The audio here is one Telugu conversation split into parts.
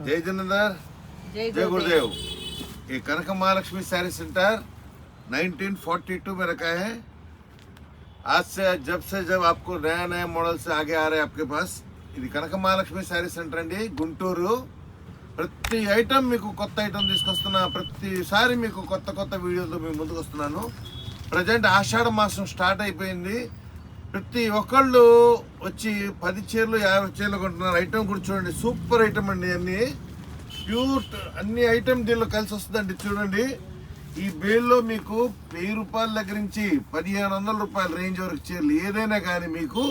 जय जिनेंद्र जय जय गुरुदेव गुरुदेव ये कनक महालक्ष्मी साड़ी सेंटर 1942 में रखा है आज से जब से जब आपको नया नया मॉडल से आगे आ रहे हैं आपके पास ఇది కనక మహాలక్ష్మి శారీ సెంటర్ అండి గుంటూరు ప్రతి ఐటమ్ మీకు కొత్త ఐటమ్ తీసుకొస్తున్నా ప్రతిసారి మీకు కొత్త కొత్త వీడియోతో మేము ముందుకు వస్తున్నాను ప్రజెంట్ ఆషాఢ మాసం స్టార్ట్ అయిపోయింది ప్రతి ఒక్కళ్ళు వచ్చి పది చీరలు యాభై చీరలు కొంటున్నారు. ఐటమ్ కూడా చూడండి. సూపర్ ఐటమ్ అండి అన్నీ ప్యూర్ అన్ని ఐటమ్ దీనిలో కలిసి వస్తుందండి. చూడండి. ఈ బేల్లో మీకు వెయ్యి రూపాయల దగ్గర నుంచి పదిహేను వందల రూపాయల రేంజ్ వరకు చీరలు. ఏదైనా కానీ మీకు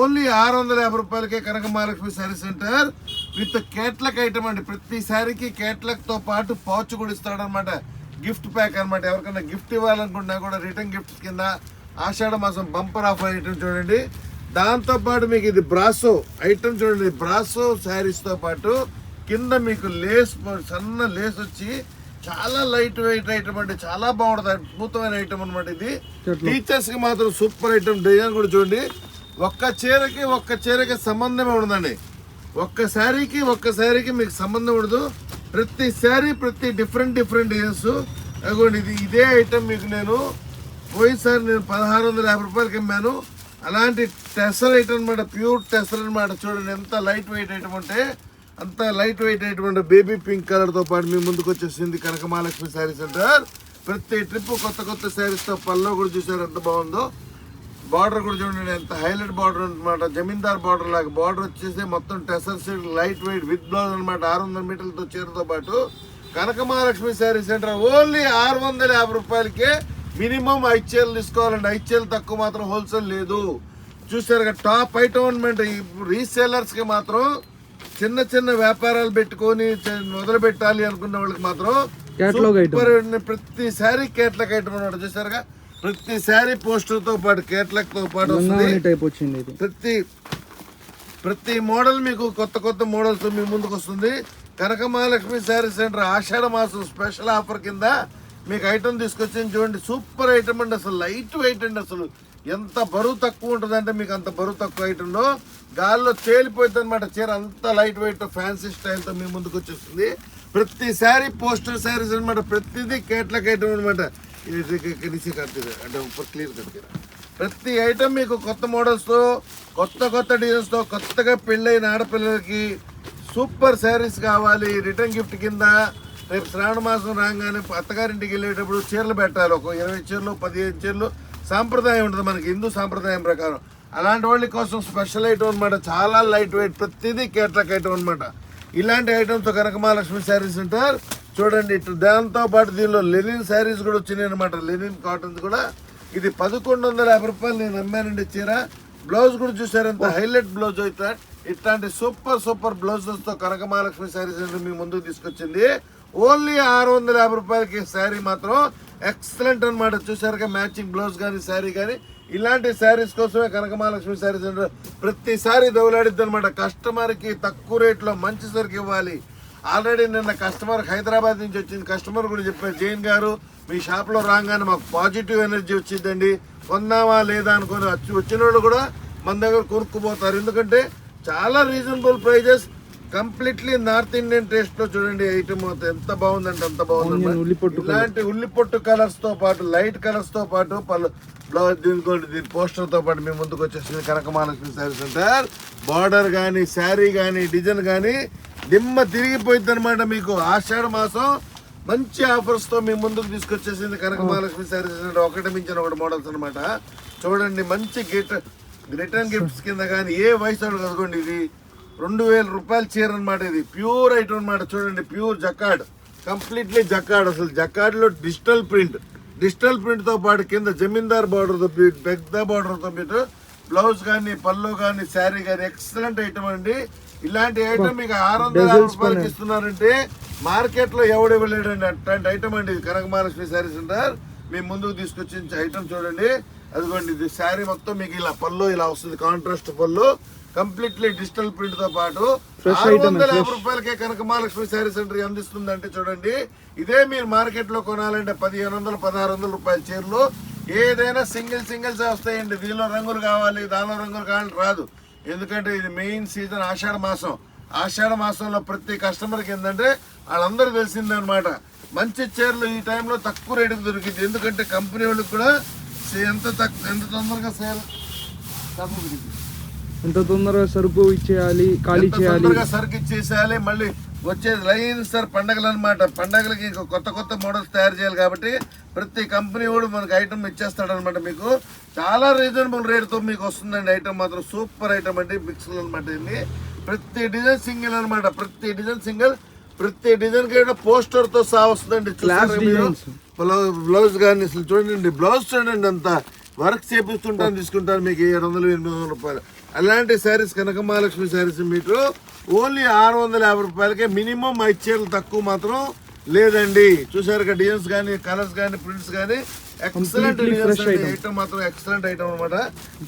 ఓన్లీ ఆరు వందల యాభై రూపాయలకే Kanaka Mahalakshmi sari centre with catalogue item అండి. ప్రతి శారీకి కేట్లక్తో పాటు పౌచ్ కూడా ఇస్తాడనమాట గిఫ్ట్ ప్యాక్ అనమాట ఎవరికైనా గిఫ్ట్ ఇవ్వాలనుకుంటున్నా కూడా రిటర్న్ గిఫ్ట్స్ కింద ఆషాఢ మాసం బంపర్ ఆఫర్ ఐటమ్ చూడండి. దాంతో పాటు మీకు ఇది బ్రాసో ఐటమ్ చూడండి. బ్రాసో శారీస్తో పాటు కింద మీకు లేస్ సన్న లేస్ వచ్చి చాలా లైట్ వెయిట్ ఐటమ్ అండి. చాలా బాగుంటుంది. అద్భుతమైన ఐటమ్ అనమాట ఇది. టీచర్స్కి మాత్రం సూపర్ ఐటమ్. డిజైన్ కూడా చూడండి. ఒక్క చీరకి ఒక్క చీరకి సంబంధమే ఉండదండి. ఒక్క శారీకి ఒక్క శారీకి మీకు సంబంధం ఉండదు. ప్రతి శారీ ప్రతి డిఫరెంట్ డిఫరెంట్ డిజైన్స్ ఇది ఇదే ఐటమ్ మీకు నేను పోయినసారి నేను పదహారు వందల యాభై రూపాయలకి అమ్మాను. అలాంటి టెసర్ ఐటమ్ అనమాట ప్యూర్ టెసర్ అనమాట చూడండి ఎంత లైట్ వెయిట్ ఐటమ్ అంటే అంత light weight item baby pink కలర్తో పాటు మీ ముందుకు వచ్చేసింది కనక మహాలక్ష్మి శారీ సెంటర్. ప్రతి ట్రిప్ కొత్త కొత్త శారీస్తో పల్లో కూడా చూసారు ఎంత బాగుందో. బార్డర్ కూడా చూడండి ఎంత హైలైట్ బార్డర్ అనమాట జమీందార్ బార్డర్ లాగా బార్డర్ వచ్చేసి మొత్తం టెసర్ సీడ్ లైట్ వెయిట్ విత్ బ్లౌజ్ అనమాట ఆరు వందల మీటర్లతో చీరతో పాటు. కనక మహాలక్ష్మి శారీ సెంటర్ ఓన్లీ ఆరు వందల యాభై రూపాయలకే మినిమం ఐదు చీరలు తీసుకోవాలండి. ఐదు చీరలు తక్కువ మాత్రం హోల్సేల్ లేదు. చూసారు టాప్ ఈ రీసేలర్స్కి మాత్రం చిన్న చిన్న వ్యాపారాలు పెట్టుకొని మొదలు పెట్టాలి అనుకున్న వాళ్ళకి మాత్రం. సూపర్. ప్రతి శారీ కేట్లక్ ఐటమ్ అనమాట చూసారుగా ప్రతి శారీ పోస్టర్తో పాటు కేట్లక్తో పాటు వస్తుంది ప్రతి ప్రతి మోడల్ మీకు కొత్త కొత్త మోడల్స్ మీ ముందుకు వస్తుంది. కనక మహాలక్ష్మి శారీ సెంటర్ ఆషాఢ మాసం స్పెషల్ ఆఫర్ కింద మీకు ఐటమ్ తీసుకొచ్చింది చూడండి సూపర్ ఐటమ్ అండి అసలు లైట్ వెయిట్ అండి అసలు. ఎంత బరువు తక్కువ ఉంటుందంటే మీకు అంత బరువు తక్కువ ఐటమ్ గాల్లో తేలిపోతుంది అనమాట చీర అంత లైట్ వెయిట్ ఫ్యాన్సీ స్టైల్తో మీ ముందుకు వచ్చేస్తుంది. ప్రతి శారీ పోస్టర్ శారీస్ అనమాట ప్రతిదీ కేట్లకు ఐటమ్ అనమాట ఇది కట్టింది అంటే ఉప్పర్ క్లియర్ కట్టిరా ప్రతి ఐటమ్ మీకు కొత్త మోడల్స్తో కొత్త కొత్త డిజైన్స్తో కొత్తగా పెళ్ళైన ఆడపిల్లలకి సూపర్ శారీస్ కావాలి రిటర్న్ గిఫ్ట్ కింద రేపు శ్రావణ మాసం రాగానే అత్తగారింటికి వెళ్ళేటప్పుడు చీరలు పెట్టాలి. ఒక ఇరవై చీరలు పదిహేను చీరలు. సాంప్రదాయం ఉంటుంది మనకి హిందూ సాంప్రదాయం ప్రకారం. అలాంటి వాళ్ళ కోసం స్పెషల్ ఐటమ్ అనమాట చాలా లైట్ వెయిట్ ప్రతిదీ కేటలాగ్ ఐటమ్ అనమాట ఇలాంటి ఐటమ్స్ కనక మహాలక్ష్మి శారీస్ ఉంటారు చూడండి ఇటు దాంతో పాటు దీనిలో లెనిన్ శారీస్ కూడా వచ్చినాయి అనమాట లెనిన్ కాటన్స్ కూడా. ఇది పదకొండు వందల యాభై రూపాయలు నేను అమ్మానండి చీర. బ్లౌజ్ కూడా చూసారు ఎంత హైలైట్ బ్లౌజ్ అయితే ఇట్లాంటి సూపర్ సూపర్ బ్లౌజెస్తో కనక మహాలక్ష్మి శారీస్ సెంటర్ మీ ముందుకు తీసుకొచ్చింది. ఓన్లీ ఆరు వందల యాభై రూపాయలకి శారీ మాత్రం ఎక్సలెంట్ అనమాట చూసారుగా మ్యాచింగ్ బ్లౌజ్ కానీ శారీ కానీ ఇలాంటి శారీస్ కోసమే కనక మహాలక్ష్మి శారీ సెంటర్ ప్రతిసారి దౌలాడిద్ది అనమాట కస్టమర్కి తక్కువ రేట్లో మంచి సరుకు ఇవ్వాలి. ఆల్రెడీ నిన్న కస్టమర్ హైదరాబాద్ నుంచి వచ్చింది కస్టమర్ కూడా చెప్పారు జైన్ గారు మీ షాప్లో రాగానే మాకు పాజిటివ్ ఎనర్జీ వచ్చిందండి కొందామా లేదా అనుకుని వచ్చి వచ్చిన వాళ్ళు కూడా మన దగ్గర కొనుక్కుపోతారు. ఎందుకంటే చాలా reasonable prices completely north Indian టేస్ట్లో చూడండి ఐటమ్ ఎంత బాగుందంటే అంత బాగుంది ఇలాంటి ఉల్లిపొట్టు కలర్స్తో పాటు లైట్ కలర్స్తో పాటు పలు బ్లౌజ్ దీనికోండి దీని పోస్టర్తో పాటు మీ ముందుకు వచ్చేసింది కనక మహాలక్ష్మి శారీ సెంటర్. బార్డర్ కానీ శారీ కానీ డిజైన్ కానీ దిమ్మ తిరిగిపోయింది అనమాట మీకు. ఆషాఢ మాసం మంచి ఆఫర్స్తో మీ ముందుకు తీసుకొచ్చేసింది కనక మహాలక్ష్మి శారీ సెంటర్. ఒకటి మించిన ఒకటి మోడల్స్ అనమాట చూడండి మంచి గిట్ రిటర్న్ గిఫ్ట్స్ కింద కానీ ఏ వయసు వాడు కనుకోండి ఇది. రెండు వేల రూపాయల చీర అనమాట ఇది. ప్యూర్ ఐటమ్ అనమాట చూడండి ప్యూర్ జకాడ్. కంప్లీట్లీ జకాడ్ అసలు. జకాడ్లో డిజిటల్ ప్రింట్. డిజిటల్ ప్రింట్తో పాటు కింద జమీందార్ బార్డర్తో పెద్ద బార్డర్తో పాటు బ్లౌజ్ కానీ పళ్ళు కానీ శారీ కానీ ఎక్సలెంట్ ఐటమ్ అండి. ఇలాంటి ఐటమ్ మీకు ఆరు వందల యాభై రూపాయలకి ఇస్తున్నారంటే మార్కెట్లో ఎవడు ఇవ్వలేడండి. అట్లాంటి ఐటమ్ అండి ఇది. కనక మహాలక్ష్మి శారీ సెంటర్. మీ ముందుకు తీసుకొచ్చిన ఐటమ్ చూడండి. అదిగోండి ఇది శారీ మొత్తం మీకు ఇలా పళ్ళు ఇలా వస్తుంది. కాంట్రాస్ట్ పళ్ళు. కంప్లీట్లీ డిజిటల్ ప్రింట్తో పాటు ఆరు వందల. యాభై రూపాయలకే కనక మహాలక్ష్మి శారీ సెంటర్ అందిస్తుంది అంటే చూడండి. ఇదే మీరు మార్కెట్లో కొనాలంటే పదిహేను వందలు పదహారు వందల రూపాయల చీరలు. ఏదైనా సింగిల్ సింగిల్స్ వస్తాయండి. దీనిలో రంగులు కావాలి దానిలో రంగులు కావాలి రాదు. ఎందుకంటే ఇది మెయిన్ సీజన్ ఆషాఢ మాసం. ఆషాఢ మాసంలో ప్రతి కస్టమర్కి ఏంటంటే వాళ్ళందరూ తెలిసిందనమాట. మంచి చీరలు ఈ టైంలో తక్కువ రేటుకి దొరికింది ఎందుకంటే కంపెనీ వాళ్ళకి కూడా ఎంత తక్కువ ఎంత తొందరగా సేల్ తక్కువ దొరికింది ఎంత తొందరగా సరుకు ఇచ్చేయాలి ఖాళీ చేయాలి? తొందరగా సరుకు ఇచ్చేసేయాలి మళ్ళీ వచ్చేది లైన్ సార్ పండగలు అనమాట పండగలకి ఇంకా కొత్త కొత్త మోడల్స్ తయారు చేయాలి కాబట్టి ప్రతి కంపెనీ కూడా మనకి ఐటమ్ ఇచ్చేస్తాడు అనమాట మీకు. చాలా రీజనబుల్ రేట్తో మీకు వస్తుందండి ఐటమ్ మాత్రం. సూపర్ ఐటమ్ అండి మిక్స్లు అనమాట ఇది. ప్రతి డిజైన్ సింగిల్ అనమాట ప్రతి డిజైన్ సింగిల్ ప్రతి డిజైన్కి పోస్టర్తో సహా వస్తుందండి. బ్లౌజ్ కానీ అసలు చూడండి బ్లౌజ్ చూడండి అంత. వర్క్ చేపిస్తుంటాను తీసుకుంటాను మీకు ఏడు వందలు ఎనిమిది వందల రూపాయలు. అలాంటి శారీస్ కనక మహాలక్ష్మి శారీస్ మీకు ఓన్లీ ఆరు వందల యాభై రూపాయలకే మినిమం ఐదు చీరలు తక్కువ మాత్రం లేదండి. చూసారు డిజైన్స్ కానీ కలర్స్ కానీ ప్రింట్స్ కానీ ఎక్సలెంట్ డిజైన్స్. ఐటమ్ మాత్రం ఎక్సలెంట్ ఐటమ్ అనమాట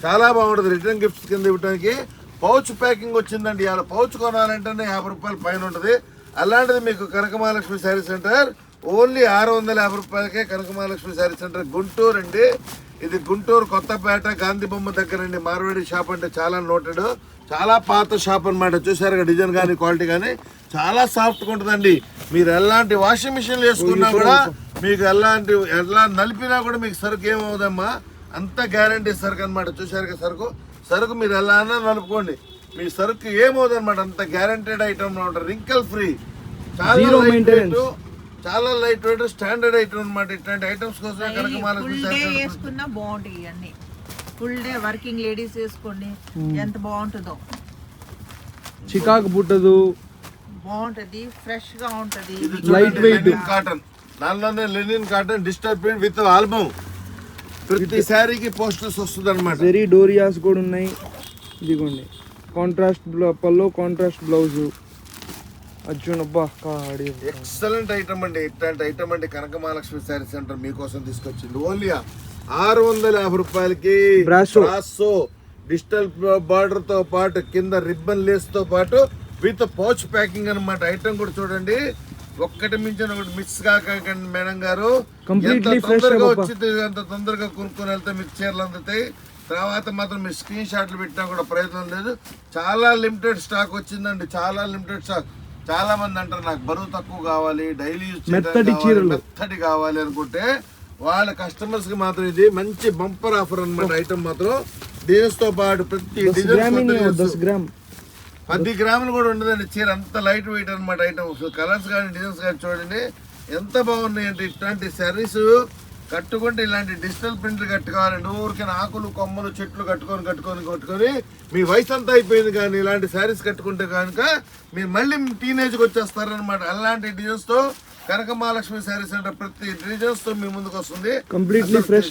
చాలా బాగుంటుంది. రిటర్న్ గిఫ్ట్స్ కింద ఇవ్వడానికి పౌచ్ ప్యాకింగ్ వచ్చిందండి. ఇవాళ పౌచ్ కొనాలంటేనే యాభై రూపాయలు పైన ఉంటుంది. అలాంటిది మీకు కనకమహాలక్ష్మి శారీ సెంటర్ ఓన్లీ ఆరు వందల యాభై రూపాయలకే కనకమహాలక్ష్మి శారీ సెంటర్ గుంటూరు అండి. ఇది గుంటూరు కొత్తపేట గాంధీ బొమ్మ దగ్గర అండి మార్వాడి షాప్ అంటే చాలా నోటెడ్. చాలా పాత షాప్ అన్నమాట. చూసారు డిజైన్ కానీ క్వాలిటీ కానీ చాలా సాఫ్ట్గా ఉంటుందండి. మీరు ఎలాంటి వాషింగ్ మిషన్లు వేసుకున్నా కూడా మీకు ఎలాంటి ఎలా నలిపినా కూడా మీకు సరుకు ఏమవుదమ్మా అంత గ్యారంటీ సరుకు అన్నమాట. చూసారు కదా సరుకు. సరుకు మీరు ఎలా అన్నా నలుపుకోండి. మీ సరుకు ఏమవుతుంది అనమాట అంత గ్యారంటెడ్ ఐటమ్ అనమాట రింకల్ ఫ్రీ చాలా లైట్. వెయిట్ చాలా లైట్ వెయిట్ స్టాండర్డ్ ఐటమ్ అనమాట ఇట్లాంటి ఐటమ్స్ కోసం కనుక ఫుల్ డే వేసుకున్నా బాగుంటాయి ఇవన్నీ. ఫుల్ డే వర్కింగ్ లేడీస్ వేసుకోండి. ఎంత బాగుంటుందో. చికాకు పుట్టదు. బాగుంటది ఫ్రెష్గా ఉంటది Light weight. కాటన్ దానిలోనే linen cotton print with album ప్రతి శారీకి పోస్టర్స్ వస్తుంది అనమాట వెరీ డోరియాస్ కూడా ఉన్నాయి. ఇదిగోండి. కాంట్రాస్ట్ పల్లో కాంట్రాస్ట్ బ్లౌజ్ అర్జున్ అబ్బా కాడి ఎక్సలెంట్ ఐటమ్ అండి. ఇట్లాంటి ఐటమ్ అండి కనక మహాలక్ష్మి శారీ సెంటర్ మీకోసం తీసుకొచ్చింది ఓన్లీ ఆరు వందల యాభై రూపాయలకి. బ్రాసో డిజిటల్ బార్డర్తో పాటు కింద రిబ్బన్ లేస్తో పాటు విత్ పౌచ్ ప్యాకింగ్ అన్నమాట. ఐటమ్ కూడా చూడండి. ఒక్కటి మించిన ఒకటి మిస్ కాకండి మేడం గారు. ఎంత తొందరగా. వచ్చింది అంత తొందరగా కొనుక్కొని వెళ్తే మీకు చీరలు అందుతాయి. తర్వాత మాత్రం మీరు స్క్రీన్ షాట్లు పెట్టినా కూడా ప్రయత్నం లేదు. చాలా లిమిటెడ్ స్టాక్ వచ్చిందండి. చాలా లిమిటెడ్ స్టాక్ చాలా మంది అంటారు నాకు బరువు తక్కువ కావాలి డైలీ యూజ్ మెత్తటి చీరలు. మెత్తటి కావాలి అనుకుంటే వాళ్ళ కస్టమర్స్కి మాత్రం ఇది మంచి బంపర్ ఆఫర్ అన్నమాట ఐటమ్ మాత్రం. డిజైన్స్తో పాటు ప్రతి డిజైన్ పది గ్రాములు కూడా ఉండదండి చీర అంత లైట్ వెయిట్ అనమాట ఐటమ్ కలర్స్ కానీ డిజైన్స్ కానీ చూడండి ఎంత బాగున్నాయి అంటే ఇట్లాంటి శారీస్ కట్టుకుంటే ఇలాంటి డిజిటల్ ప్రింట్లు కట్టుకోవాలండి ఊరికే ఆకులు కొమ్మలు చెట్లు కట్టుకొని కట్టుకొని కట్టుకొని మీ వయసు అంతా అయిపోయింది కానీ ఇలాంటి శారీస్ కట్టుకుంటే కనుక మీరు మళ్ళీ టీనేజ్కి వచ్చేస్తారనమాట అలాంటి డిజైన్స్తో కనక మహాలక్ష్మి శారీస్ అంటే ప్రతి డిజైన్స్తో మీ ముందుకు వస్తుంది.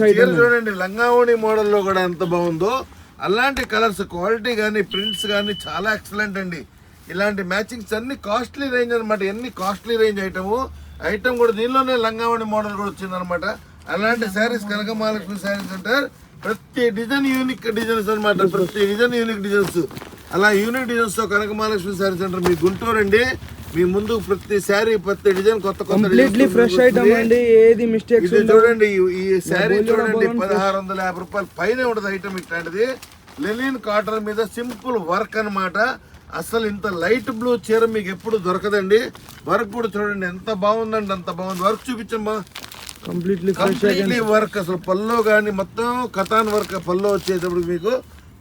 చీర item. చూడండి లంగావణి మోడల్లో కూడా ఎంత బాగుందో. అలాంటి కలర్స్ క్వాలిటీ కానీ ప్రింట్స్ కానీ చాలా ఎక్సలెంట్ అండి. ఇలాంటి మ్యాచింగ్స్ అన్ని కాస్ట్లీ రేంజ్ అనమాట ఎన్ని కాస్ట్లీ రేంజ్ ఐటమ్ ఐటమ్ కూడా దీనిలోనే లంగావణి మోడల్ కూడా వచ్చిందనమాట అలాంటి శారీస్ కనక మహాలక్ష్మి శారీస్ అంటారు ప్రతి డిజైన్ యూనిక్ డిజైన్స్ అన్నమాట. ప్రతి డిజైన్ యూనిక్ డిజైన్స్ అలా యూనిక్ డిజైన్స్తో కనక మహాలక్ష్మి శారీస్ అంటారు మీ గుంటూరు అండి. మీ ముందు ప్రతి శారీ ప్రతి డిజైన్ కొత్త కొత్త ఫ్రెష్ వస్తుంది. ఐటమ్ అండి. ఏది మిస్టేక్స్ చూడండి ఈ- శారీ చూడండి పదహారు వందల యాభై రూపాయలు పైన ఉంటుంది ఐటమ్ ఇట్లాంటిది. లెనిన్ కాటన్ మీద సింపుల్ వర్క్ అన్నమాట. అసలు ఇంత లైట్ బ్లూ చీర మీకు ఎప్పుడు దొరకదండి. వర్క్ కూడా చూడండి ఎంత బాగుందండి అంత బాగుంది. వర్క్ చూపించమ్మా కంప్లీట్లీ వర్క్ అసలు పల్లో కానీ మొత్తం కథాన్ వర్క్ పల్లో వచ్చేటప్పుడు మీకు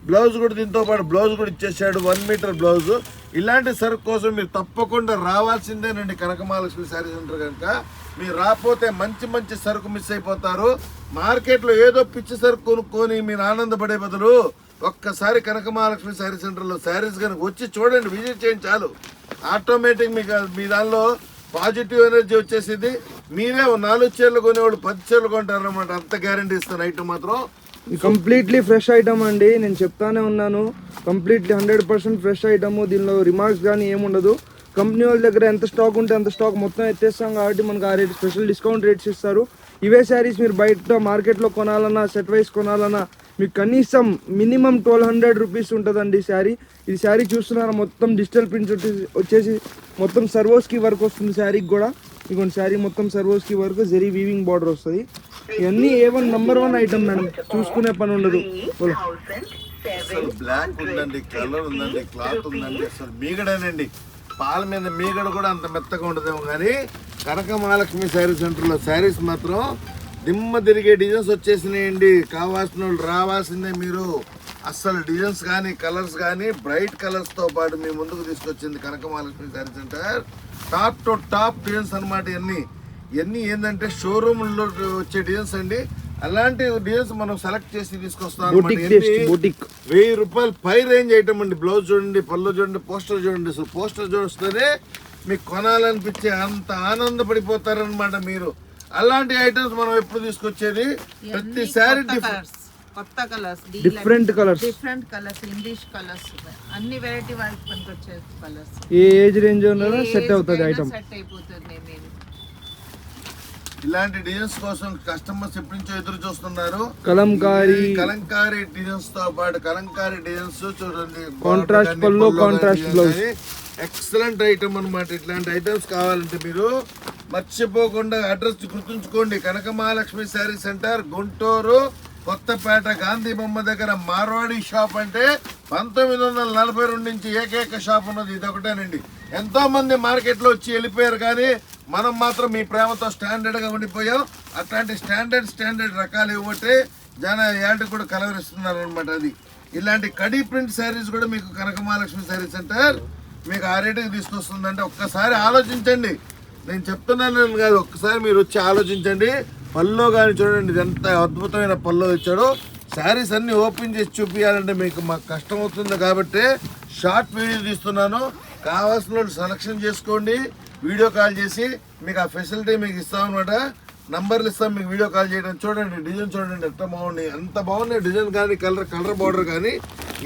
బ్లౌజ్ కూడా దీంతో పాటు బ్లౌజ్ కూడా ఇచ్చేసాడు వన్ మీటర్ బ్లౌజ్ ఇలాంటి సరుకు కోసం మీరు తప్పకుండా రావాల్సిందేనండి కనకమహాలక్ష్మి శారీ సెంటర్ కనుక. మీరు రాకపోతే మంచి మంచి సరుకు మిస్ అయిపోతారు. మార్కెట్లో ఏదో పిచ్చి సరుకు కొనుక్కొని మీరు ఆనందపడే బదులు ఒక్కసారి కనకమహాలక్ష్మి శారీ సెంటర్లో శారీస్ కనుక వచ్చి చూడండి విజిట్ చేయండి చాలు. ఆటోమేటిక్ మీకు మీ దానిలో పాజిటివ్ ఎనర్జీ వచ్చేసింది. మీరే నాలుగు చీరలు కొనేవాళ్ళు పది చీరలు కొంటారన్నమాట. అంత గ్యారంటీ ఇస్తాను ఐటమ్ మాత్రం. కంప్లీట్లీ ఫ్రెష్ ఐటమ్ అండి. నేను చెప్తానే ఉన్నాను. Completely hundred percent fresh item దీనిలో రిమార్క్స్ కానీ ఏముండదు. కంపెనీ వాళ్ళ దగ్గర ఎంత స్టాక్ ఉంటే అంత స్టాక్ మొత్తం ఎత్తేస్తాం కాబట్టి మనకు ఆ రేట్ స్పెషల్ డిస్కౌంట్ రేట్స్ ఇస్తారు. ఇవే శారీస్ మీరు బయట మార్కెట్లో కొనాలన్నా సెట్ వైస్ కొనాలన్నా మీకు కనీసం మినిమం ట్వెల్వ్ హండ్రెడ్ రూపీస్ ఉంటుందండి శారీ ఇది శారీ చూస్తున్నారా? మొత్తం డిజిటల్ ప్రింట్స్ వచ్చేసి వచ్చేసి మొత్తం సర్వోస్కి వర్క్ వస్తుంది శారీకి కూడా. ఇదిగోండి శారీ మొత్తం Swarovski work zari weaving border వస్తుంది. ఇవన్నీ A one number one item madam చూసుకునే పని ఉండదు. అసలు బ్లాక్ ఉందండి కలర్ ఉందండి క్లాత్ ఉందండి అసలు మీగడేనండి. పాల మీద మీగడ కూడా అంత మెత్తగా ఉండదేమో కానీ కనక మహాలక్ష్మి శారీ సెంటర్లో శారీస్ మాత్రం దిమ్మ తిరిగే డిజైన్స్ వచ్చేసినాయండి. కావాల్సిన వాళ్ళు రావాల్సిందే మీరు. అస్సలు డిజైన్స్ కానీ కలర్స్ కానీ బ్రైట్ కలర్స్తో పాటు మీ ముందుకు తీసుకొచ్చింది Kanaka Mahalakshmi sari centre. Top to top designs అనమాట ఇవన్నీ ఇవన్నీ ఏంటంటే షోరూమ్లో వచ్చే డిజైన్స్ అండి. అలాంటి డిజైన్స్ మనం సెలెక్ట్ చేసి తీసుకొస్తాం అన్నమాట. బొటిక్ టేస్ట్ ఎన్ని- బొటిక్ వెయ్యి రూపాయలు పై రేంజ్ ఐటమ్ అండి. బ్లౌజ్ చూడండి పళ్ళు చూడండి పోస్టర్ చూడండి. అసలు పోస్టర్ చూస్తేనే మీకు కొనాలనిపించే అంత ఆనందపడిపోతారనమాట మీరు. అలాంటి ఐటమ్స్ మనం ఎప్పుడు తీసుకొచ్చేది? ప్రతి కలర్స్ కొత్త colours Different colours. Different colours English colours అన్ని వెరైటీ వాళ్ళకి పనికొచ్చే కలర్స్ ఏ ఏజ్ రేంజ్ సెట్ అవుతుంది ఐటమ్ సెట్ అయిపోతుంది మీరు ఇలాంటి డిజైన్స్ కోసం కస్టమర్స్ ఎప్పటి నుంచో ఎదురు చూస్తున్నారు. కలంకారీ కలంకారీ డిజైన్స్తో పాటు కలంకారీ డిజైన్స్ చూడండి. Contrast పళ్ళు, contrast blouse. ఎక్సలెంట్ ఐటమ్ అన్నమాట. ఇట్లాంటి ఐటమ్స్ కావాలంటే మీరు మర్చిపోకుండా అడ్రస్ గుర్తుంచుకోండి. కనక మహాలక్ష్మి శారీ సెంటర్ గుంటూరు కొత్తపేట గాంధీ బొమ్మ దగ్గర మార్వాడి షాప్ అంటే పంతొమ్మిది వందల నలభై రెండు నుంచి ఏకైక షాప్ ఉన్నది. ఇది ఒకటేనండి ఎంతో మంది మార్కెట్లో వచ్చి వెళ్ళిపోయారు కానీ మనం మాత్రం మీ ప్రేమతో స్టాండర్డ్గా ఉండిపోయాం. అట్లాంటి స్టాండర్డ్ స్టాండర్డ్ రకాలు ఇవ్వటే జన యాడ్ కూడా కలవరిస్తున్నారు అనమాట అది. ఇలాంటి కడీ ప్రింట్ శారీస్ కూడా మీకు కనక మహాలక్ష్మి శారీ సెంటర్ మీకు ఆ రేటుకి తీసుకొస్తుందంటే ఒక్కసారి ఆలోచించండి. నేను చెప్తున్నాను కాదు ఒక్కసారి మీరు వచ్చి ఆలోచించండి. పల్లో కానీ చూడండి ఇది ఎంత అద్భుతమైన పల్లో ఇచ్చాడో. శారీస్ అన్ని ఓపెన్ చేసి చూపించాలంటే మీకు మాకు కష్టం అవుతుంది కాబట్టి షార్ట్ వీడియో తీస్తున్నాను. కావాల్సిన వాళ్ళు సెలక్షన్ చేసుకోండి వీడియో కాల్ చేసి మీకు ఆ ఫెసిలిటీ మీకు ఇస్తామన్నమాట నంబర్లు ఇస్తాం మీకు వీడియో కాల్ చేయడం. చూడండి డిజైన్ చూడండి ఎంత బాగుంది ఎంత బాగున్నాయి డిజైన్ కానీ కలర్ కలర్ బార్డర్ కానీ.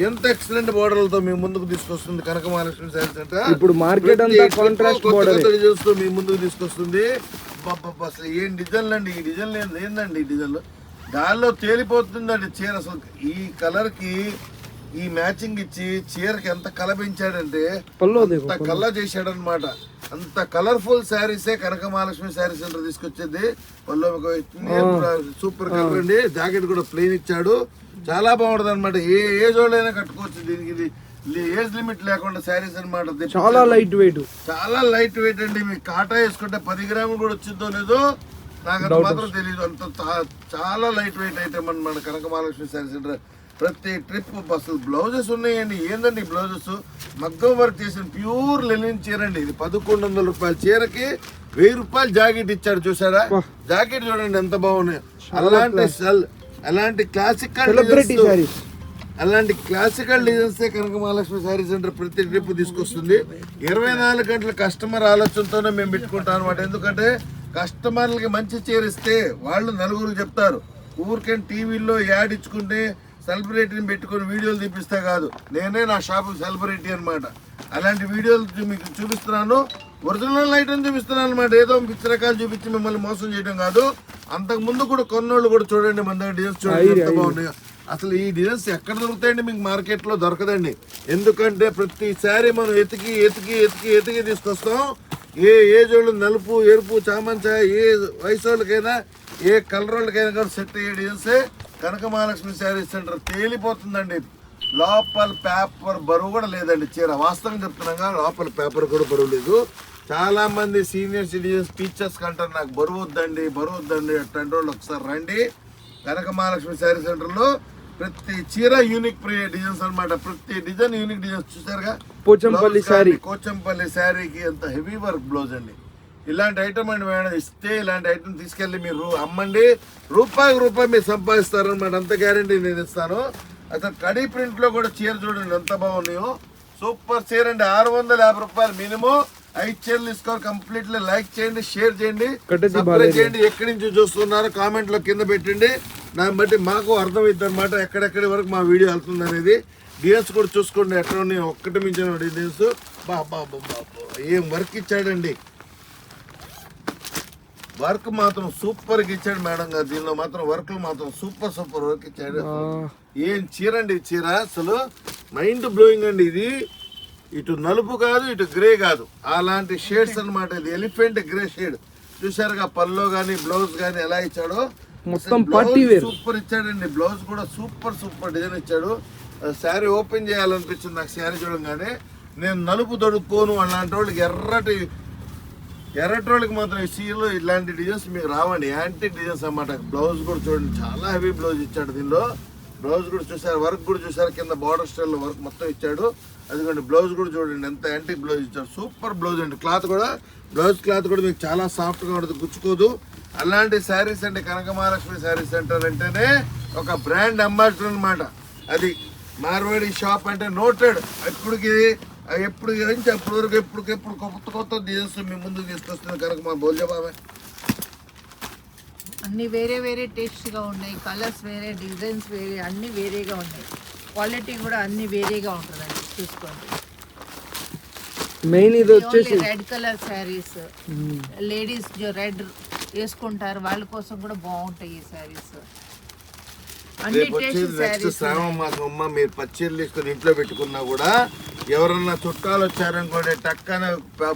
ఎంత ఎక్సలెంట్ బార్డర్లతో మీ ముందుకు తీసుకొస్తుంది కనక మహాలక్ష్మి శారీ సెంటర్. ఇప్పుడు మార్కెట్ అంతా కాంట్రాస్ట్ బార్డర్ డిజైన్స్తో మీ ముందుకు తీసుకొస్తుంది. అబ్బబ్బబ్బ, అసలు ఏం డిజైన్లు అండి? ఈ డిజైన్లు ఏంది- ఏందండి ఈ డిజైన్లు? గాల్లో తేలిపోతుందండి చీర అసలు. ఈ కలర్కి ఈ మ్యాచింగ్ ఇచ్చి చీరకి ఎంత కల పెంచాడంటే అంత కల్లా చేశాడనమాట అంత కలర్ఫుల్ శారీసే కనక మహాలక్ష్మి శారీ సెంటర్ తీసుకొచ్చేది. పళ్ళు సూపర్ కలర్ అండి. జాకెట్ కూడా ప్లెయిన్ ఇచ్చాడు. చాలా బాగుంటది అనమాట ఏ ఏజ్ వాళ్ళైనా కట్టుకోవచ్చు దీనికి. ఇది ఏజ్ లిమిట్ లేకుండా శారీస్ అనమాట చాలా లైట్ వెయిట్ చాలా లైట్ వెయిట్ అండి మీకు కాటా వేసుకుంటే పది గ్రాములు కూడా వచ్చిందో లేదో నాకు మాత్రం తెలియదు అంత చాలా లైట్ వెయిట్ ఐటమ్ అనమాట కనక మహాలక్ష్మి శారీ సెంటర్ ప్రతి ట్రిప్ అసలు బ్లౌజెస్ ఉన్నాయండి. ఏందండి బ్లౌజెస్ మగ్గం వర్క్ చేసిన ప్యూర్ లెనిన్ చీర అండి ఇది. పదకొండు వందల రూపాయల చీరకి వెయ్యి రూపాయలు జాకెట్ ఇచ్చాడు చూసారా జాకెట్ చూడండి ఎంత బాగున్నాయి. అలాంటి అలాంటి శారీస్. అలాంటి క్లాసికల్ డిజైన్స్ కనుక మహాలక్ష్మి శారీ సెంటర్ ప్రతి ట్రిప్ తీసుకొస్తుంది. ఇరవై నాలుగు గంటల కస్టమర్ ఆలోచనతోనే మేము పెట్టుకుంటాం అనమాట ఎందుకంటే కస్టమర్లకి మంచి చీర ఇస్తే వాళ్ళు నలుగురు చెప్తారు. ఊరికే టీవీల్లో యాడ్ ఇచ్చుకుంటే సెలబ్రిటీని పెట్టుకొని వీడియోలు తీపిస్తే కాదు. నేనే నా షాపు సెలబ్రిటీ అన్నమాట. అలాంటి వీడియోలు మీకు చూపిస్తున్నాను. ఒరిజినల్ ఐటమ్ చూపిస్తున్నాను అనమాట ఏదో పిచ్చి రకాలు చూపించి మిమ్మల్ని మోసం చేయడం కాదు. అంతకు ముందు కూడా కొన్నోళ్ళు కూడా చూడండి మన దగ్గర డిజైన్స్ చూడండి ఎంత బాగున్నాయో. అసలు ఈ డిజైన్స్ ఎక్కడ దొరుకుతాయండి మీకు మార్కెట్లో? దొరకదండి. ఎందుకంటే ప్రతి శారీ మనం ఎతికి ఎతికి ఎతికి ఎతికి తీసుకొస్తాం. ఏ ఏజ్ వాళ్ళు నలుపు ఎరుపు చామంచ ఏ వయసు వాళ్ళకైనా ఏ కలర్ వాళ్ళకైనా కూడా సెట్ అయ్యే డిజైన్సే కనక మహాలక్ష్మి శారీ సెంటర్ తేలిపోతుందండి. లోపల పేపర్ బరువు కూడా లేదండి చీర. వాస్తవం చెప్తున్నాగా లోపల పేపర్ కూడా బరువు లేదు. చాలామంది సీనియర్ సిటిజన్స్ టీచర్స్ కంటారు నాకు బరువు వద్దండి బరువు వద్దండి అట్లాంటి వాళ్ళు ఒకసారి రండి. కనక మహాలక్ష్మి శారీ సెంటర్లో ప్రతి చీర యూనిక్ డిజైన్స్ అన్నమాట. ప్రతి డిజైన్ యూనిక్ డిజైన్స్ చూసారుగా? పోచంపల్లి బ్లౌజ్ శారీ. కోచంపల్లి శారీకి ఎంత హెవీ వర్క్ బ్లౌజ్ అండి. ఇలాంటి ఐటమ్ అండి మేడం ఇస్తే ఇలాంటి ఐటమ్ తీసుకెళ్ళి మీరు అమ్మండి. రూపాయి రూపాయి మీరు సంపాదిస్తారనమాట అంత గ్యారంటీ నేను ఇస్తాను. అసలు కడీ ప్రింట్లో కూడా చీర చూడండి ఎంత బాగున్నాయో. సూపర్ చీర అండి. ఆరు వందల యాభై రూపాయలు మినిమం. ఐదు చీరలు తీసుకోవాలి. కంప్లీట్లీ లైక్ చేయండి షేర్ చేయండి. సబ్స్క్రైబ్. చేయండి. ఎక్కడి నుంచి చూస్తున్నారో కామెంట్లో కింద పెట్టండి. దాన్ని బట్టి మాకు అర్థమైంది అనమాట ఎక్కడెక్కడి వరకు మా వీడియో వెళ్తుంది అనేది. డిఎస్ కూడా చూసుకోండి ఎక్కడ ఉన్నాయి ఒక్కటి మించిన డిఎస్ బా బా బా బా బా. ఏం వర్క్ ఇచ్చాడండి? వర్క్ మాత్రం సూపర్ ఇచ్చాడు మేడం గారు. దీనిలో మాత్రం వర్క్ మాత్రం సూపర్ సూపర్ వర్క్ ఇచ్చాడు ఏం చీర అండి చీర? అసలు మైండ్ బ్లోయింగ్ అండి ఇది. ఇటు నలుపు కాదు ఇటు గ్రే కాదు. అలాంటి షేడ్స్ అన్నమాట ఇది. ఎలిఫెంట్ గ్రే షేడ్ చూసారుగా పల్లో గానీ బ్లౌజ్ గానీ ఎలా ఇచ్చాడో? మొత్తం wear. సూపర్ ఇచ్చాడండి. బ్లౌజ్ కూడా సూపర్ సూపర్ డిజైన్ ఇచ్చాడు. శారీ ఓపెన్ చేయాలనిపించింది నాకు శారీ చూడంగానే. నేను నలుపు దొడుక్కోను అలాంటి వాళ్ళకి ఎర్రటి ఎర్రటోళ్ళకి మాత్రం ఈ సీలో ఇలాంటి డిజైన్స్ మీకు రావండి. యాంటిక్ డిజైన్స్ అన్నమాట. బ్లౌజ్ కూడా చూడండి. చాలా హెవీ బ్లౌజ్ ఇచ్చాడు దీనిలో. బ్లౌజ్ కూడా చూసారు. వర్క్ కూడా చూసారు. కింద బార్డర్ స్టైల్లో వర్క్ మొత్తం ఇచ్చాడు. అదిగోండి బ్లౌజ్ కూడా చూడండి. ఎంత యాంటిక్ బ్లౌజ్ ఇచ్చాడు. సూపర్ బ్లౌజ్ అండి. క్లాత్ కూడా బ్లౌజ్ క్లాత్ కూడా మీకు చాలా సాఫ్ట్గా ఉంటుంది. గుచ్చుకోదు. అలాంటి శారీస్ అంటే కనక మహాలక్ష్మి శారీస్ సెంటర్ అంటేనే ఒక బ్రాండ్ అంబాసిడర్ అన్నమాట. అది మార్వాడి షాప్ అంటే నోటెడ్. ఎప్పటికి ఎప్పుడు నుంచి అప్పటి వరకు ఎప్పుడు ఎప్పుడు కొత్త కొత్త డిజైన్స్ మీ ముందుకు తీసుకొస్తుంది కనుక మా బోల్జా బాబాయ్. అన్ని వేరే వేరే టేస్ట్గా ఉన్నాయి. కలర్స్ వేరే డిజైన్స్ వేరే అన్ని వేరేగా ఉన్నాయి. క్వాలిటీ కూడా అన్ని వేరేగా ఉంటుందండి. చూసుకోండి. మెయిన్ ఇది వచ్చేసి red colour sarees ladies red వేసుకుంటారు. వాళ్ళ కోసం కూడా బాగుంటాయి ఈ శారీస్ శ్రావణ మాసం అమ్మ మీరు పచ్చళ్ళు తీసుకొని ఇంట్లో పెట్టుకున్నా కూడా ఎవరన్నా చుట్టాలు వచ్చారనుకోండి టక్కన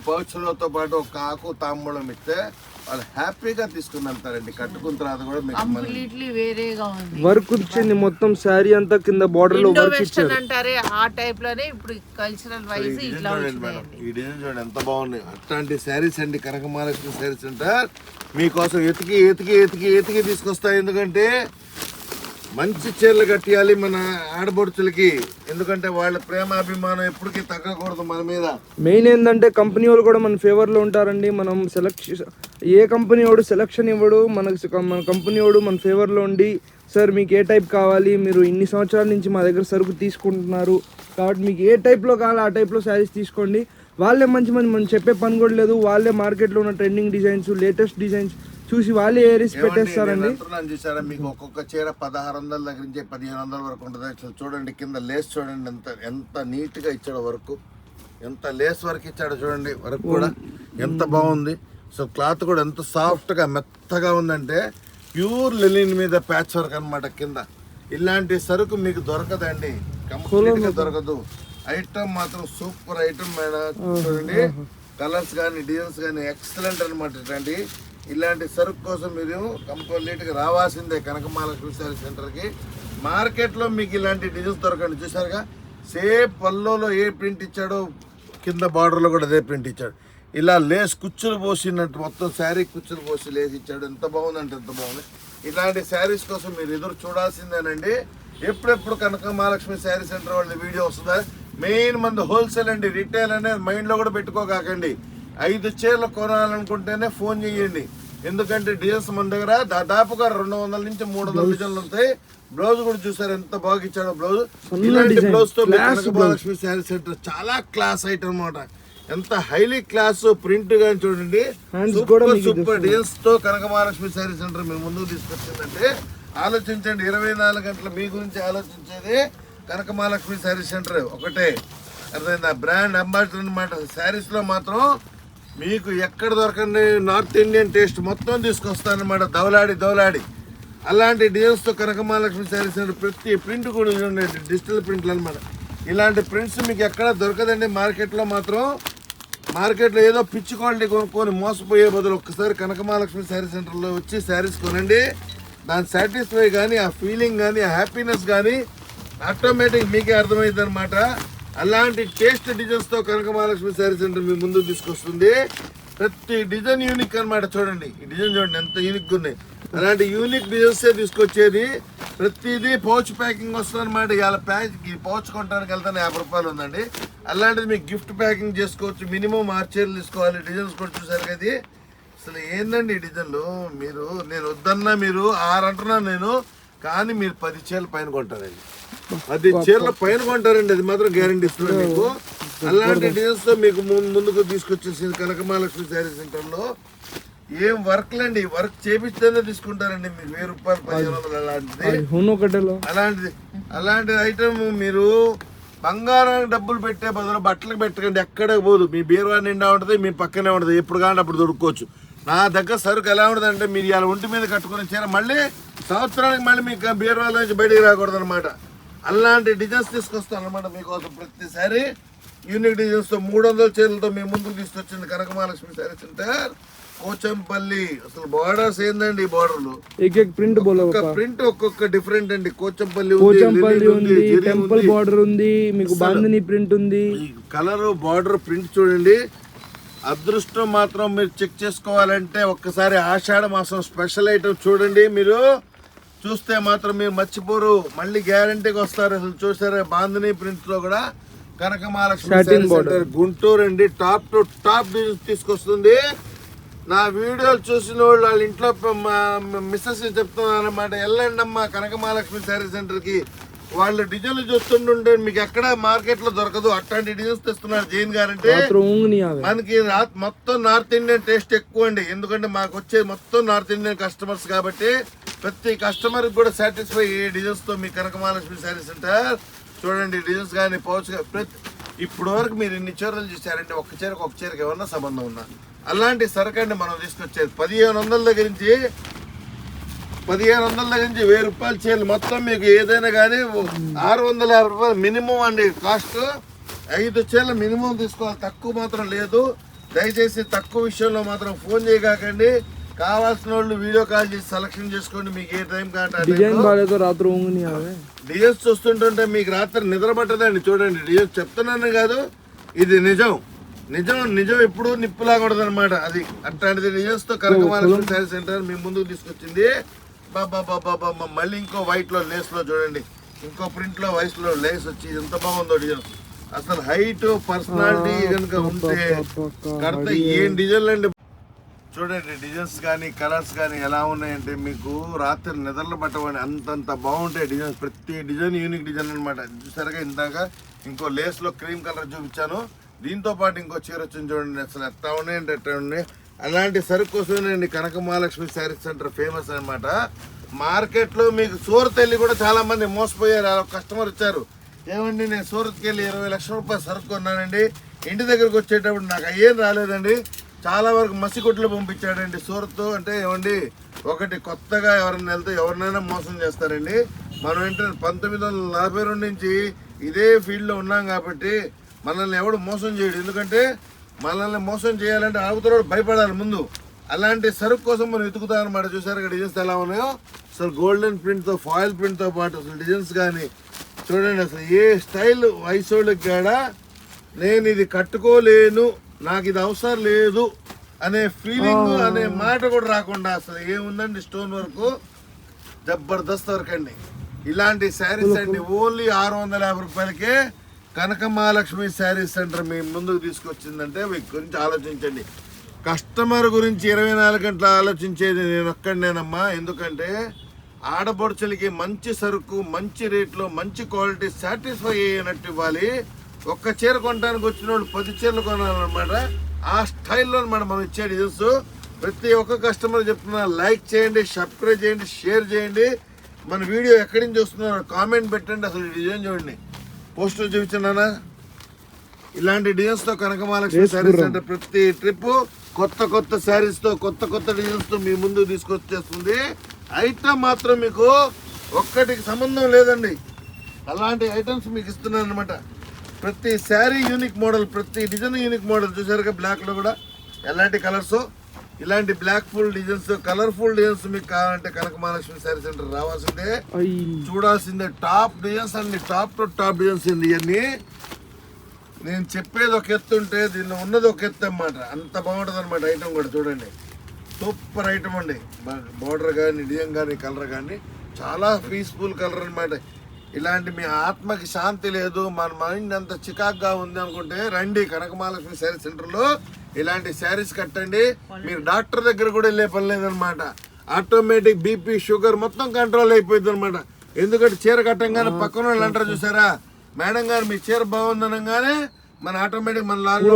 పౌచులతో పాటు ఒక ఆకు తాంబూలం ఇస్తే వాళ్ళు హ్యాపీగా తీసుకుని వెళ్తారండి కట్టుకున్న తర్వాత కూడా కంప్లీట్లీ వేరేగా ఉంది. వర్క్ వచ్చింది మొత్తం శారీ అంతా కింద బార్డర్లో వర్క్ ఇచ్చారు. అంటారే ఆ టైప్లోనే ఇప్పుడు కల్చరల్ డిజైన్ ఇట్లా చూడండి మేడం. వచ్చినాయండి ఈ డిజైన్ చూడండి ఎంత బాగున్నాయి అట్లాంటి శారీస్ అండి కనక మహాలక్ష్మి శారీస్ అంటారు మీకోసం ఎతికి ఎతికి ఎతికి ఎతికి తీసుకొస్తాయి ఎందుకంటే మంచి చీరలు కట్టియాలి మన ఆడబడుచులకి ఎందుకంటే వాళ్ళ ప్రేమ అభిమానం ఎప్పటికీ తగ్గకూడదు మన మీద. మెయిన్ ఏంటంటే కంపెనీ వాళ్ళు కూడా మన ఫేవర్లో ఉంటారండి. మనం సెలెక్షన్ ఏ కంపెనీ వాడు సెలక్షన్ ఇవ్వడు మనకు మన కంపెనీ వాడు మన ఫేవర్లో ఉండి సార్ మీకు ఏ టైప్ కావాలి? మీరు ఇన్ని సంవత్సరాల నుంచి మా దగ్గర సరుకు తీసుకుంటున్నారు. కాబట్టి మీకు ఏ టైప్లో కావాలి ఆ టైప్లో శారీస్ తీసుకోండి. వాళ్ళే మంచి మంచి మనం చెప్పే పని కూడా లేదు. వాళ్ళే మార్కెట్లో ఉన్న ట్రెండింగ్ డిజైన్స్ లేటెస్ట్ డిజైన్స్ చూసి వాళ్ళే ఏరిసి పెట్టేస్తారండి? చూసారా మీకు ఒక్కొక్క చీర పదహారు వందల దగ్గర నుంచి పదిహేను వందల వరకు ఉంటుంది. అసలు చూడండి కింద లేస్ చూడండి ఎంత ఎంత నీట్గా ఇచ్చాడు వర్క్. ఎంత లేస్ వర్క్ ఇచ్చాడు చూడండి వర్క్ కూడా. ఎంత బాగుంది. సో క్లాత్ కూడా ఎంత సాఫ్ట్గా మెత్తగా ఉందంటే ప్యూర్ లెలిన్ మీద ప్యాచ్ వర్క్ అన్నమాట కింద. ఇలాంటి సరుకు మీకు దొరకదండి. కంప్లీట్గా దొరకదు. ఐటమ్ మాత్రం సూపర్ ఐటమ్ మేడం. చూడండి. కలర్స్ కానీ డిజైన్స్ కానీ ఎక్సలెంట్ అనమాట ఇట్లాంటి. ఇలాంటి సరుకు కోసం మీరు కంప్లీట్గా రావాల్సిందే కనకమాల కృషి సెంటర్కి. మార్కెట్లో మీకు ఇలాంటి డిజైన్స్ దొరకండి. చూసారుగా సేమ్ పల్లోలో ఏ ప్రింట్ ఇచ్చాడో కింద బార్డర్లో కూడా అదే ప్రింట్ ఇచ్చాడు. ఇలా లేస్ కుచ్చులు పోసినట్టు మొత్తం శారీ కుచ్చులు పోసి లేసి ఇచ్చాడు. ఎంత బాగుందంటే ఎంత బాగుంది. ఇలాంటి శారీస్ కోసం మీరు ఎదురు చూడాల్సిందేనండి. ఎప్పుడెప్పుడు కనక మహాలక్ష్మి శారీ సెంటర్ వాళ్ళ వీడియో వస్తుందా? మెయిన్ మంది హోల్సేల్ అండి. రిటైల్ అనేది మైండ్లో కూడా పెట్టుకోకాకండి. ఐదు చీరలు కొనాలనుకుంటేనే ఫోన్ చేయండి. ఎందుకంటే డిజైన్స్ మన దగ్గర దాదాపుగా రెండు వందల నుంచి మూడు వందల డిజైన్లు ఉంటాయి. బ్లౌజ్ కూడా చూసారు? ఎంత బాగా ఇచ్చాడో బ్లౌజ్ ఇలాంటి బ్లౌజ్తో మహాలక్ష్మి శారీ సెంటర్ చాలా క్లాస్ ఐటమ్ అన్నమాట. ఎంత హైలీ క్లాస్ ప్రింట్ గాని చూడండి. సూపర్ సూపర్ డిజైన్స్తో కనక మహాలక్ష్మి శారీ సెంటర్ మీ ముందుకు తీసుకొచ్చిందంటే ఆలోచించండి. ఇరవై నాలుగు గంటల మీ గురించి ఆలోచించేది కనక మహాలక్ష్మి శారీ సెంటర్ ఒకటే. అర్థమైందా? బ్రాండ్ అంబాసిడర్ అనమాట శారీస్లో మాత్రం మీకు ఎక్కడ దొరకండి నార్త్ ఇండియన్ టేస్ట్ మొత్తం తీసుకొస్తానమాట ధవలాడి ధవలాడి అలాంటి డిజైన్స్తో కనకమహాలక్ష్మి శారీస్ శారీ సెంటర్ ప్రతి ప్రింట్ కూడా చూడండి డిజిటల్ ప్రింట్లు అనమాట ఇలాంటి ప్రింట్స్ మీకు ఎక్కడ దొరకదండి మార్కెట్లో మాత్రం. మార్కెట్లో ఏదో పిచ్చి క్వాలిటీ కొనుక్కొని మోసపోయే బదులు ఒక్కసారి కనకమహాలక్ష్మి శారీ సెంటర్లో వచ్చి శారీస్ కొనండి. దాని సాటిస్ఫై కానీ ఆ ఫీలింగ్ కానీ ఆ హ్యాపీనెస్ కానీ ఆటోమేటిక్ మీకే అర్థమవుతుంది అనమాట అలాంటి టేస్ట్ డిజైన్స్తో కనకమహాలక్ష్మి శారీ సెంటర్ మీ ముందుకు తీసుకొస్తుంది. ప్రతి డిజైన్ యూనిక్ అన్నమాట చూడండి. ఈ డిజైన్ చూడండి ఎంత యూనిక్ ఉన్నాయి. అలాంటి యూనిక్ డిజైన్సే తీసుకొచ్చేది. ప్రతిదీ పౌచ్ ప్యాకింగ్ వస్తుంది అనమాట ఇవాళ ప్యాక్ ఈ పౌచ్ కొనడానికి వెళ్తాను యాభై రూపాయలు ఉందండి. అలాంటిది మీకు గిఫ్ట్ ప్యాకింగ్ చేసుకోవచ్చు. మినిమం ఆరు చీరలు తీసుకోవాలి. డిజైన్స్ కూడా చూసారు కదా అసలు ఏందండి ఈ డిజైన్లు మీరు నేను వద్దన్నా మీరు ఆరు అంటున్నాను నేను. కానీ మీరు పది చీరల పైన కొంటారండి. పది చీరల పైన కొంటారండి అది మాత్రం గ్యారంటీ ఇస్తున్నాను మీకు. అలాంటి డిజైన్స్తో మీకు ముందుకు తీసుకొచ్చేసింది కనకమహాలక్ష్మి శారీ సెంటర్లో ఏం వర్క్లు అండి వర్క్ చేపిస్తేనే తీసుకుంటారండి మీరు వెయ్యి రూపాయలు పదిహేను వందలు అలాంటిది. అలాంటిది అలాంటి ఐటమ్ మీరు బంగారానికి డబ్బులు పెట్టే బదులు బట్టలకు పెట్టకండి. ఎక్కడ పోదు. మీ బీరువా నిండా ఉంటుంది మీ పక్కనే ఉంటుంది. ఎప్పుడు కానీ అప్పుడు దొరుకుకోవచ్చు. నా దగ్గర సరుకు ఎలా ఉండదంటే మీరు ఇలా ఒంటి మీద కట్టుకుని చీర మళ్ళీ సంవత్సరానికి మళ్ళీ మీకు బీరువాల నుంచి బయటికి రాకూడదు అనమాట అలాంటి డిజైన్స్ తీసుకొస్తాను అనమాట మీకోసం ప్రతిసారి. యూనిక్ డిజైన్స్తో మూడు వందల చీరలతో మీ ముందుకు తీసుకొచ్చింది కనకమహాలక్ష్మి సారీ సెంటర్ కోచంపల్లి. అసలు బోర్డర్స్ ఏందండి ఈ బోర్డర్లు ప్రింట్ ఒక్కొక్క ప్రింట్ ఒక్కొక్క డిఫరెంట్ అండి. కోచంపల్లి కోచంపల్లి ఉంది టెంపుల్ బోర్డర్ ఉంది. మీకు బాందని ప్రింట్ ఉంది. కలర్ బార్డర్ ప్రింట్ చూడండి. అదృష్టం మాత్రం మీరు చెక్ చేసుకోవాలంటే ఒక్కసారి ఆషాఢ మాసం స్పెషల్ ఐటమ్ చూడండి మీరు. చూస్తే మాత్రం మీరు మర్చిపోరు. మళ్ళీ గ్యారంటీకి వస్తారు. అసలు చూసారా? బాంధని ప్రింట్లో కూడా కనకమహాలక్ష్మి గుంటూరు అండి. టాప్ టు టాప్ డిజైన్స్ తీసుకొస్తుంది. నా వీడియోలు చూసిన వాళ్ళు వాళ్ళ ఇంట్లో మిస్సెస్ చెప్తున్నాను అనమాట వెళ్ళండి అమ్మా కనకమహాలక్ష్మి శారీ సెంటర్కి వాళ్ళ డిజైన్లు చూస్తుంటుంటే మీకు ఎక్కడ మార్కెట్లో దొరకదు. అట్లాంటి డిజైన్స్ తెస్తున్నారు జైన్ నీ ఆవే మనకి మొత్తం నార్త్ ఇండియన్ టేస్ట్ ఎక్కువ అండి. ఎందుకంటే మాకు వచ్చే మొత్తం నార్త్ ఇండియన్ కస్టమర్స్ కాబట్టి ప్రతి కస్టమర్ కూడా సాటిస్ఫై అయ్యే డిజైన్స్తో మీ కనకమహాలక్ష్మి శారీ సెంటర్ చూడండి డిజైన్స్ కానీ పౌచ్ ప్రతి ఇప్పటి వరకు మీరు ఇన్ని చీరలు చూసారంటే ఒక్క చీరకు ఒక చీరకు ఏమన్నా సంబంధం ఉన్నా అలాంటి సరుకండి మనం తీసుకొచ్చేది. పదిహేను వందల దగ్గర నుంచి పదిహేను వందల దగ్గర నుంచి వెయ్యి రూపాయలు చీరలు మొత్తం మీకు ఏదైనా కానీ ఆరు వందల యాభై రూపాయలు మినిమం అండి. కాస్ట్ ఐదు చీరలు మినిమం తీసుకోవాలి. తక్కువ మాత్రం లేదు. దయచేసి తక్కువ విషయంలో మాత్రం ఫోన్ చేయకండి కావాల్సిన వాళ్ళు వీడియో కాల్ చేసి సెలక్షన్ చేసుకోండి. మీకు ఏ టైం బాగాలేదో రాత్రి డిజైన్స్ చూస్తుంటుంటే మీకు రాత్రి నిద్ర పట్టదండి చూడండి డిజైన్స్ చెప్తున్నాను కాదు. ఇది నిజం. నిజం నిజం ఎప్పుడు నిప్పులాగూడదు అనమాట అది అట్లాంటిది డిజైన్స్తో కనకమాలక్ష్మి శారీ సెంటర్ మీ ముందుకు తీసుకొచ్చింది. బాబా మళ్ళీ ఇంకో వైట్లో లేస్లో చూడండి. ఇంకో ప్రింట్లో వైట్లో లేస్ వచ్చి ఎంత బాగుందో డిజైన్ అసలు హైట్ పర్సనాలిటీ కనుక ఉంటే కడితే ఏం డిజైన్లు అండి చూడండి డిజైన్స్ కానీ కలర్స్ కానీ ఎలా ఉన్నాయంటే మీకు రాత్రి నిద్రలు పట్టవని అంతంత బాగుంటాయి డిజైన్స్ ప్రతి డిజైన్ యూనిక్ డిజైన్ అనమాట చూసారుగా ఇందాక ఇంకో లేస్లో క్రీమ్ కలర్ చూపించాను. దీంతో పాటు ఇంకో చీర వచ్చింది చూడండి. అసలు ఎట్లా ఉన్నాయంటే ఎట్లా ఉన్నాయి? అలాంటి సరుకు కోసమేనండి Kanaka Mahalakshmi saree centre famous అనమాట మార్కెట్లో మీకు సూరత్ వెళ్ళి కూడా చాలా మంది మోసపోయారు కస్టమర్ వచ్చారు. ఏమండి నేను సూరత్కి వెళ్ళి ఇరవై లక్షల రూపాయలు సరుకు కొన్నానండి. ఇంటి దగ్గరకు వచ్చేటప్పుడు నాకు అయ్యేం రాలేదండి. చాలా వరకు మసికొట్లు పంపించాడండి సూరత్ అంటే ఏమండి ఒకటి కొత్తగా ఎవరైనా వెళ్తే ఎవరినైనా మోసం చేస్తారండి. మనం ఏంటంటే పంతొమ్మిది వందల నలభై రెండు నుంచి ఇదే ఫీల్డ్లో ఉన్నాం కాబట్టి మనల్ని ఎవడు మోసం చేయడు. ఎందుకంటే మనల్ని మోసం చేయాలంటే ఆగుతాడు భయపడాలి ముందు. అలాంటి సరుకు కోసం మనం వెతుకుతాం అనమాట చూసారు ఇక్కడ డిజైన్స్ ఎలా ఉన్నాయో? అసలు గోల్డెన్ ప్రింట్తో ఫాయిల్ ప్రింట్తో పాటు అసలు డిజైన్స్ కానీ చూడండి అసలు ఏ స్టైల్ వయసోళ్ళకి కాడా నేను ఇది కట్టుకోలేను నాకు ఇది అవసరం లేదు అనే ఫీలింగ్ అనే మాట కూడా రాకుండా అసలు ఏముందండి స్టోన్ వర్క్ జబర్దస్త్ వర్క్ అండి. ఇలాంటి శారీస్ అండి ఓన్లీ ఆరు వందల యాభై రూపాయలకే కనక మహాలక్ష్మి శారీస్ సెంటర్ మీ ముందుకు తీసుకొచ్చిందంటే మీ గురించి ఆలోచించండి. కస్టమర్ గురించి ఇరవై నాలుగు గంటలు ఆలోచించేది నేను ఒక్కడినేనమ్మా. ఎందుకంటే ఆడపడుచులకి మంచి సరుకు మంచి రేట్లో మంచి క్వాలిటీ సాటిస్ఫై అయినట్టు ఇవ్వాలి. ఒక్క చీర కొనడానికి వచ్చిన వాళ్ళు పది చీరలు కొనాలన్నమాట. ఆ స్టైల్లో అనమాట మనం ఇచ్చే డిజైన్స్ ప్రతి ఒక్క కస్టమర్ చెప్తున్నా లైక్ చేయండి సబ్స్క్రైబ్ చేయండి షేర్ చేయండి. మన వీడియో ఎక్కడి నుంచి వస్తున్నారో కామెంట్ పెట్టండి. అసలు డిజైన్ చూడండి. పోస్టర్ చూపించానా ఇలాంటి డిజైన్స్తో కనకమహాలక్ష్మి శారీస్ అంటే ప్రతి ట్రిప్ కొత్త కొత్త శారీస్తో కొత్త కొత్త డిజైన్స్తో మీ ముందు తీసుకొచ్చేస్తుంది. ఐటమ్ మాత్రం మీకు ఒక్కటికి సంబంధం లేదండి. అలాంటి ఐటమ్స్ మీకు ఇస్తున్నాను అనమాట ప్రతి శారీ యూనిక్ మోడల్ ప్రతి డిజైన్ యూనిక్ మోడల్ చూసారుగా బ్లాక్లో కూడా ఎలాంటి కలర్స్ ఇలాంటి black full designs colourful designs మీకు కావాలంటే కనక మహాలక్ష్మి శారీ సెంటర్ రావాల్సిందే. చూడాల్సిందే టాప్ డిజైన్స్ అండి టాప్ టు టాప్ డిజైన్స్ అండి ఇవన్నీ నేను చెప్పేది ఒక ఎత్తు ఉంటే దీనిలో ఉన్నది ఒక ఎత్తు అన్నమాట. అంత బాగుంటుంది అనమాట ఐటమ్ కూడా చూడండి. సూపర్ ఐటమ్ అండి. బార్డర్ కానీ డిజైన్ కానీ కలర్ కానీ చాలా పీస్ఫుల్ కలర్ అన్నమాట. ఇలాంటి మీ ఆత్మకి శాంతి లేదు మన మైండ్ అంత చికాక్గా ఉంది అనుకుంటే రండి కనకమహాలక్ష్మి శారీ సెంటర్లో. ఇలాంటి శారీస్ కట్టండి. మీరు డాక్టర్ దగ్గర కూడా వెళ్ళే పని లేదనమాట. ఆటోమేటిక్ బీపీ షుగర్ మొత్తం కంట్రోల్ అయిపోయింది అనమాట ఎందుకంటే చీర కట్టంగానే పక్కన వాళ్ళు అంటారు చూసారా? మేడం గారు మీ చీర బాగుందనగానే మన ఆటోమేటిక్ మన లాల్లో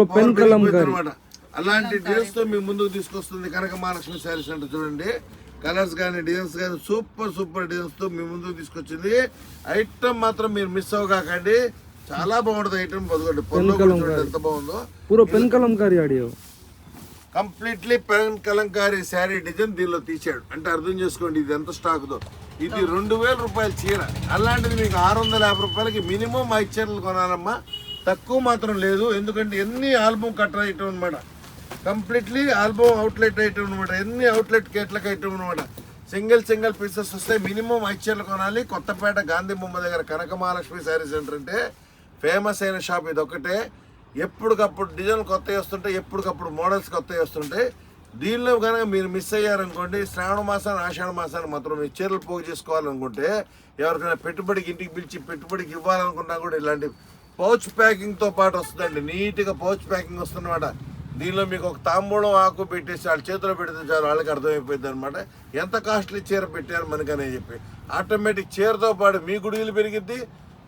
అనమాట అలాంటి డిజైన్స్తో మీ ముందుకు తీసుకొస్తుంది కనక మహాలక్ష్మి శారీ సెంటర్ చూడండి. కలర్స్ కానీ డిజైన్స్ కానీ సూపర్ సూపర్ డిజైన్స్తో మీ ముందుకు తీసుకొచ్చింది. ఐటమ్ మాత్రం మీరు మిస్ అవ్వకండి. చాలా బాగుంటుంది ఐటమ్ పదకొండు పళ్ళు కూడా చూడండి ఎంత బాగుందో. పూరా pen Kalamkari audio. Completely pen Kalamkari saree design దీనిలో తీసాడు అంటే అర్థం చేసుకోండి ఇది ఎంత స్టాక్ దో ఇది రెండు వేల రూపాయల చీర. అలాంటిది మీకు ఆరు వందల యాభై రూపాయలకి మినిమం ఐదు చీరలు కొనాలమ్మా. తక్కువ మాత్రం లేదు. ఎందుకంటే ఎన్ని ఆల్బమ్ కట్టర్ ఐటమ్ అనమాట కంప్లీట్లీ ఆల్బమ్ అవుట్లెట్ ఐటమ్ అనమాట ఎన్ని అవుట్లెట్ కేట్లకు ఐటమ్ అనమాట సింగిల్ సింగిల్ పీసెస్ వస్తే మినిమం ఐదు చీరలు కొనాలి. కొత్తపేట గాంధీ బొమ్మ దగ్గర కనక మహాలక్ష్మి శారీ సెంటర్ అంటే ఫేమస్ అయిన షాప్ ఇది ఒకటే ఎప్పటికప్పుడు డిజైన్ కొత్తవి వస్తుంటే ఎప్పటికప్పుడు మోడల్స్ కొత్తవి వస్తుంటే దీనిలో కనుక మీరు మిస్ అయ్యారనుకోండి శ్రావణ మాసాన్ని ఆషాఢ మాసాన్ని మాత్రం మీరు చీరలు పోగు చేసుకోవాలనుకుంటే ఎవరికైనా పెట్టుబడికి ఇంటికి పిలిచి పెట్టుబడికి ఇవ్వాలనుకున్నా కూడా ఇలాంటి పౌచ్ ప్యాకింగ్తో పాటు వస్తుందండి. నీట్గా పౌచ్ ప్యాకింగ్ వస్తుందన్నమాట. దీనిలో మీకు ఒక తాంబూలం ఆకు పెట్టేసి వాళ్ళ చేతిలో పెడితే చాలు వాళ్ళకి అర్థమైపోయింది అనమాట ఎంత కాస్ట్లీ చీర పెట్టారు మనకనే చెప్పి. ఆటోమేటిక్ చీరతో పాటు మీ గుడిలు పెరిగిద్ది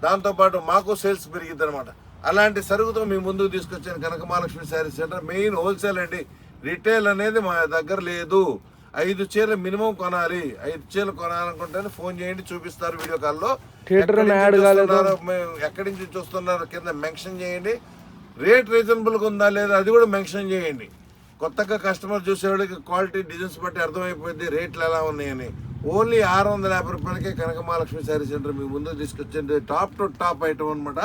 దాంతోపాటు మాకు సేల్స్ పెరిగిద్ది అనమాట అలాంటి సరుకుతో మీ ముందుకు తీసుకొచ్చాను Kanaka Mahalakshmi saree centre main wholesale అండి. రిటైల్ అనేది మా దగ్గర లేదు. ఐదు చీరలు మినిమం కొనాలి. ఐదు చీరలు కొనాలనుకుంటే ఫోన్ చేయండి చూపిస్తారు వీడియో కాల్లో. ఎక్కడి నుంచి చూస్తున్నారో కింద మెన్షన్ చేయండి. రేట్ రీజనబుల్గా ఉందా లేదా అది కూడా మెన్షన్ చేయండి. కొత్తగా కస్టమర్ చూసేవాడికి క్వాలిటీ డిజైన్స్ బట్టి అర్థమైపోయింది రేట్లు ఎలా ఉన్నాయని. ఓన్లీ ఆరు వందల యాభై రూపాయలకే కనక మహాలక్ష్మి శారీ సెంటర్ మీ ముందు తీసుకొచ్చింది. టాప్ టు టాప్ ఐటమ్ అనమాట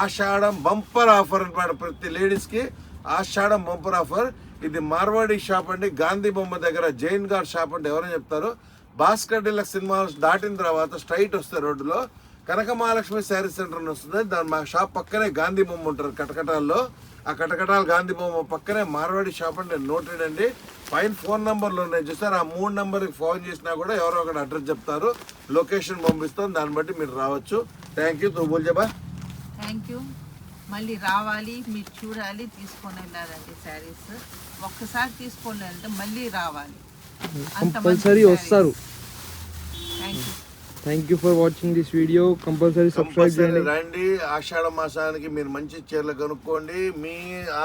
ఆషాఢం బంపర్ ఆఫర్ అనమాట ప్రతి లేడీస్కి. Ashadham bumper offer. ఇది మార్వాడి షాప్ అండి గాంధీ బొమ్మ దగ్గర జైన్ గార్డ్ షాప్ అంటే ఎవరైనా చెప్తారు. భాస్కర్ డిలక్స్ సినిమా దాటిన తర్వాత స్ట్రైట్ వస్తే రోడ్డులో. కనక మహాలక్ష్మి శారీ సెంటర్ అని వస్తుంది. దాని మా షాప్ పక్కనే గాంధీ బొమ్మ ఉంటారు కటకటాల్లో. ఆ కటకటాల గాంధీ బొమ్మ పక్కనే మార్వాడి షాప్ అంటే నోటెడ్ అండి. పైన ఫోన్ నంబర్లు ఉన్నాయి చూసారు? ఆ మూడు నెంబర్కి ఫోన్ చేసినా కూడా ఎవరో ఒకటి అడ్రస్ చెప్తారు. లొకేషన్ పంపిస్తాం దాన్ని బట్టి మీరు రావచ్చు. థ్యాంక్ యూ తూ బోల్ జబా థ్యాంక్ యూ మళ్ళీ రావాలి మీరు చూడాలి తీసుకొని వెళ్ళాలండి శారీస్. ఒక్కసారి తీసుకొని వెళ్తే మళ్ళీ రావాలి. కంపల్సరీ వస్తారు. Thank you thank you for watching this video compulsory subscribe చేయండి రండి. ఆషాఢ మాసానికి మీరు మంచి చీరలు కొనుక్కోండి. మీ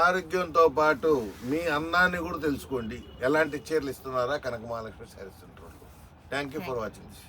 ఆరోగ్యంతో పాటు మీ అన్నాన్ని కూడా తెలుసుకోండి. ఎలాంటి చీరలు ఇస్తున్నారా? Kanaka Mahalakshmi saree centre thank you for watching this